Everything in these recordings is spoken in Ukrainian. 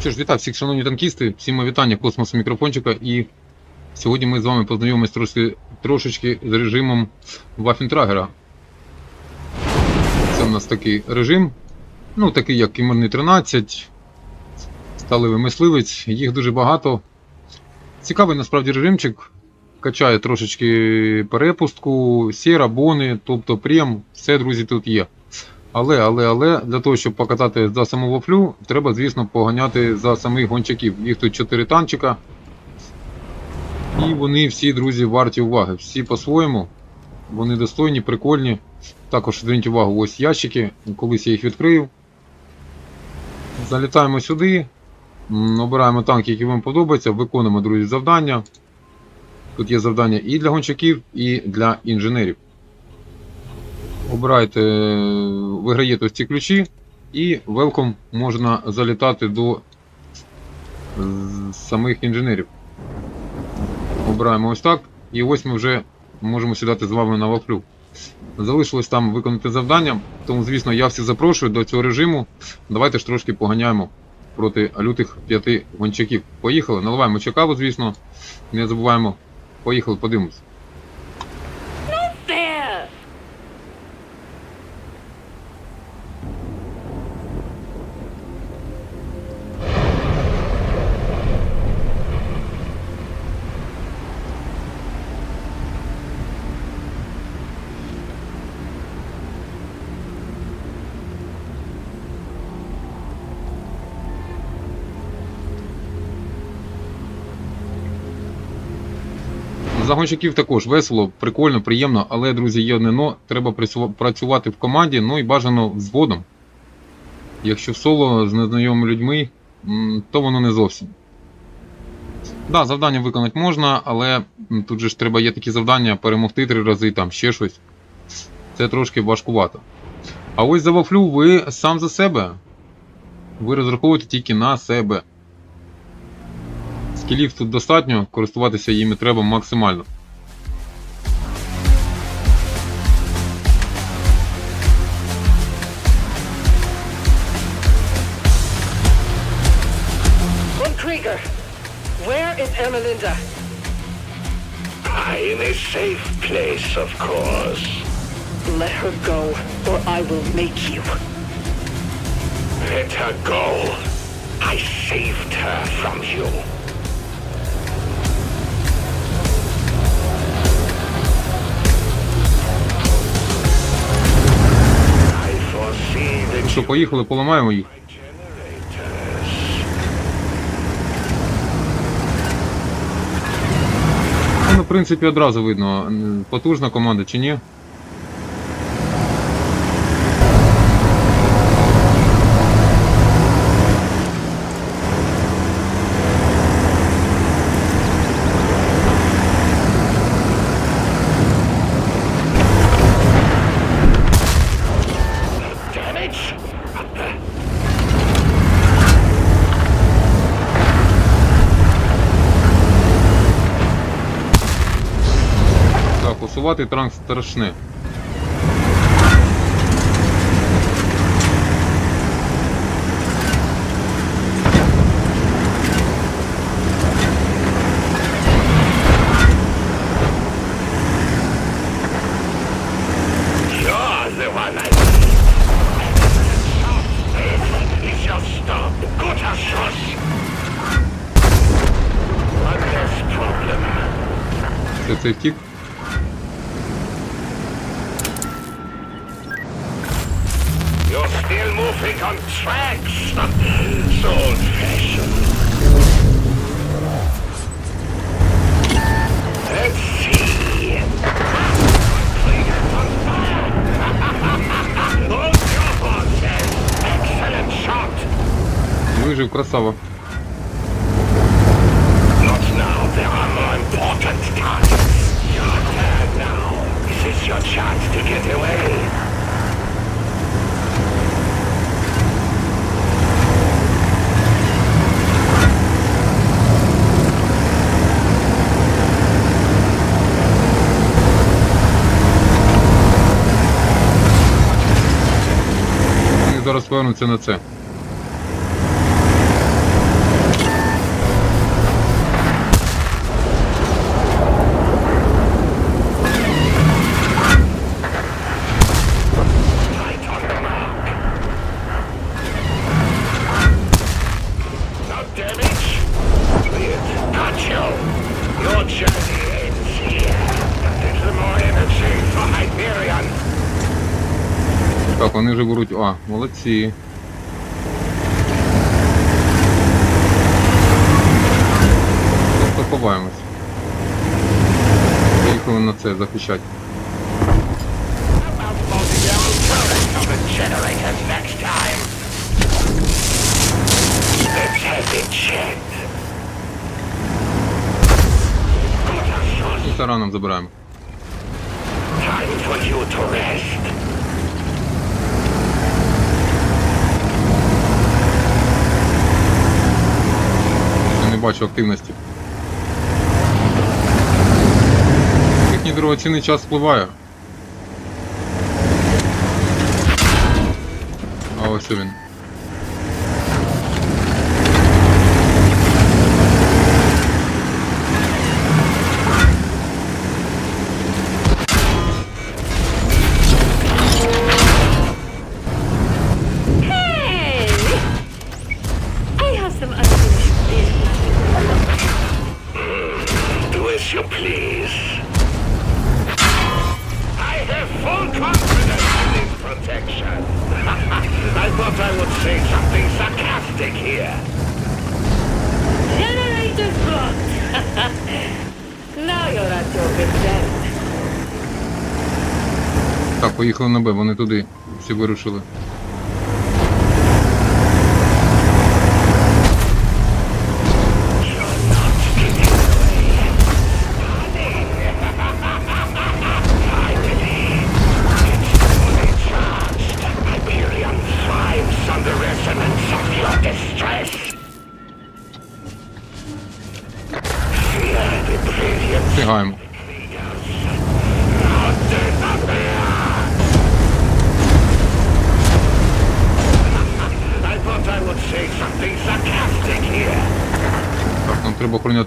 Що ж, вітаю всіх шановні танкісти, всім мої вітання космосу мікрофончика. І сьогодні ми з вами познайомимось трошки, трошечки з режимом Вафентрагера. Це в нас такий режим, ну такий як Кімерний 13, сталевий мисливець, їх дуже багато. Цікавий насправді режимчик. Качає трошечки перепустку, сіра, бони, тобто прем, все, друзі, тут є. Але, але, але для того, щоб покатати за саму вафлю, треба, звісно, поганяти за самих гончаків. Їх тут 4 танчика. І вони всі, друзі, варті уваги. Всі по-своєму. Вони достойні, прикольні. Також зверніть увагу, ось ящики. Колись я їх відкрив. Залітаємо сюди. Обираємо танки, які вам подобаються. Виконуємо, друзі, завдання. Тут є завдання і для гончаків, і для інженерів обирайте, виграєте ось ці ключі, і велком можна залітати до е, самих інженерів. Обираємо ось так, і ось ми вже можемо сідати з вами на вафлю. Залишилось там виконати завдання, тому, звісно, я всіх запрошую до цього режиму. Давайте ж трошки поганяємо проти лютих п'яти гончаків. Поїхали, наливаємо ще каву, звісно. Не забуваємо. Поїхали, подивимось. За гонщиків також весело, прикольно, приємно, але, друзі, є одне но, треба працювати в команді, ну і бажано взводом. Якщо соло з незнайомими людьми, то воно не зовсім. Да, завдання виконати можна, але тут же ж треба є такі завдання перемогти три рази, там ще щось. Це трошки важкувато. А ось за вафлю ви сам за себе. Ви розраховуєте тільки на себе. Скілів тут достатньо, користуватися їми треба максимально. Where is Ermelinda? In a safe place, of course. Let her go, or I will make you. Let her go. I saved her from you. Що, поїхали, поламаємо їх. Ну, в принципі, одразу видно, потужна команда чи ні. One less problem. Це втік. traffic on tracks. so fashioned. Let's see. Выжил красава. Зараз повернуться на це. вони вже беруть... А, молодці. Просто ховаємось. Поїхали на це захищати. І тараном забираємо. Time for you to rest. бачу активності. Їхній дорогоцінний час впливає. А ось він. would say something sarcastic here. Generators blocked. now you're at your wits' end. Так, поїхали на Б, вони туди всі вирушили.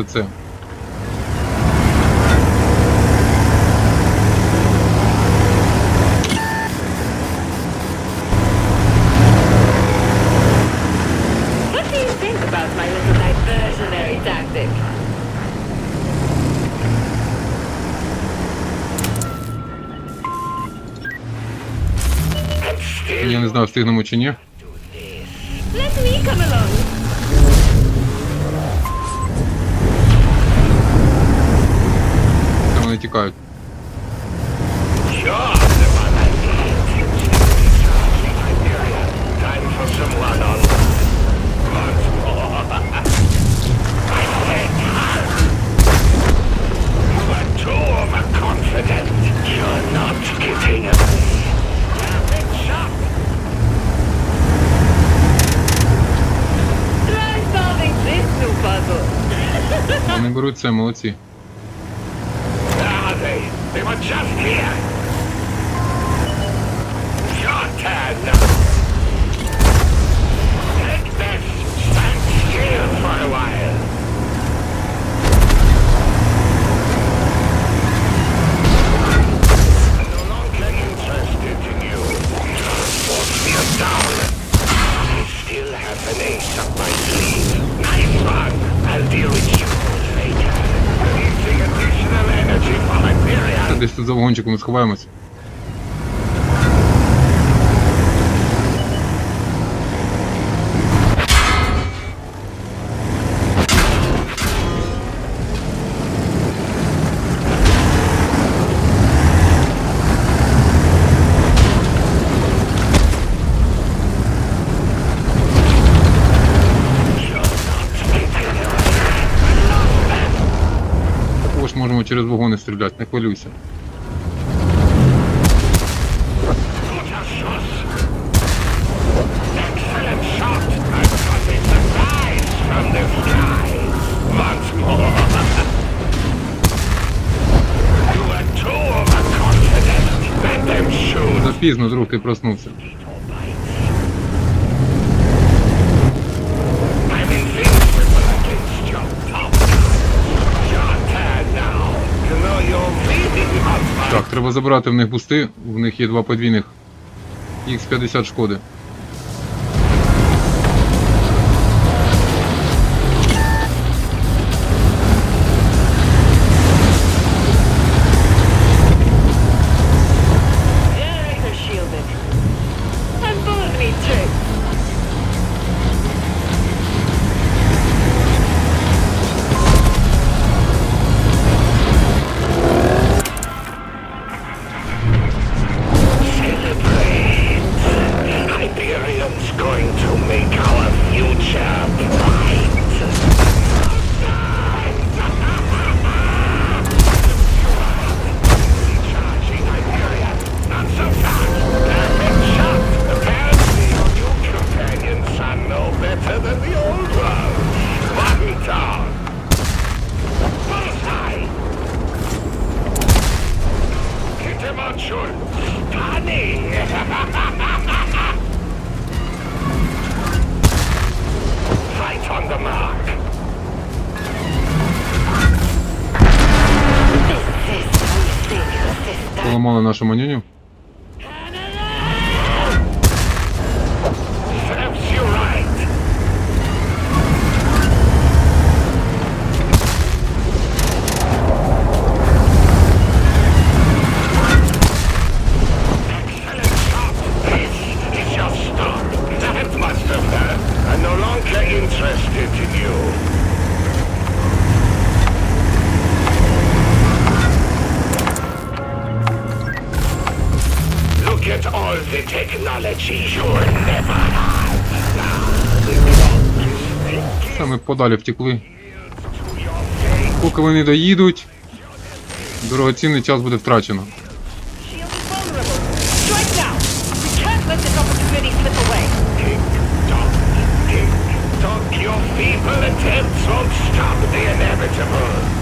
працювати цим. Я не знаю, встигнемо чи ні. Вони беруть це, молодці. Ти матча десь тут за вагончиком сховаємось. через вагони стріляти, не хвилюйся. Пізно з руки проснувся. Треба забрати в них бусти, в них є два подвійних. Х50 шкоди. The mark. Поламали нашу манюню. Подалі втекли. Поки вони доїдуть, дорогоцінний час буде втрачено. Stop the vulnerable.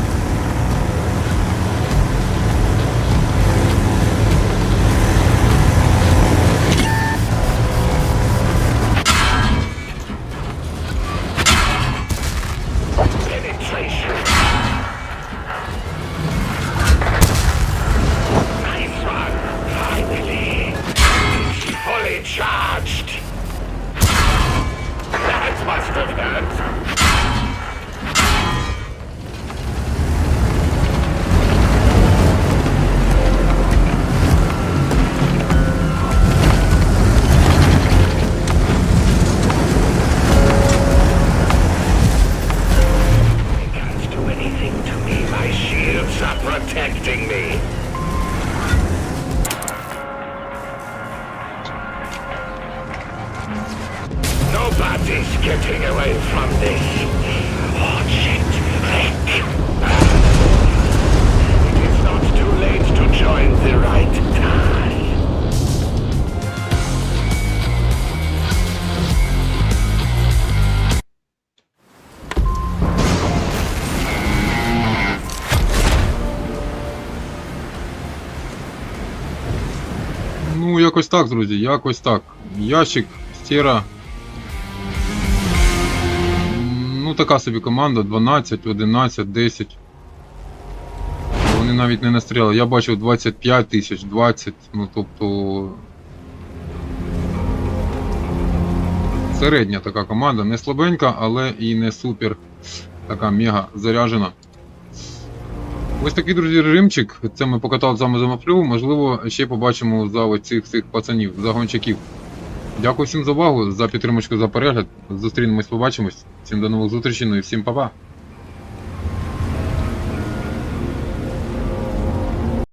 Якось так, друзі, якось так. Ящик, стіра. Ну, така собі команда, 12, 11, 10. Вони навіть не настріляли. Я бачив 25 тисяч, 20, ну тобто. Середня така команда, не слабенька, але і не супер така мега заряжена. Ось такий, друзі, режимчик. Це ми покатали з за мафлю. Можливо, ще побачимо за оцих цих пацанів, загончаків. Дякую всім за увагу, за підтримочку, за перегляд. Зустрінемось, побачимось. Всім до нових зустрічей, ну і всім па-па.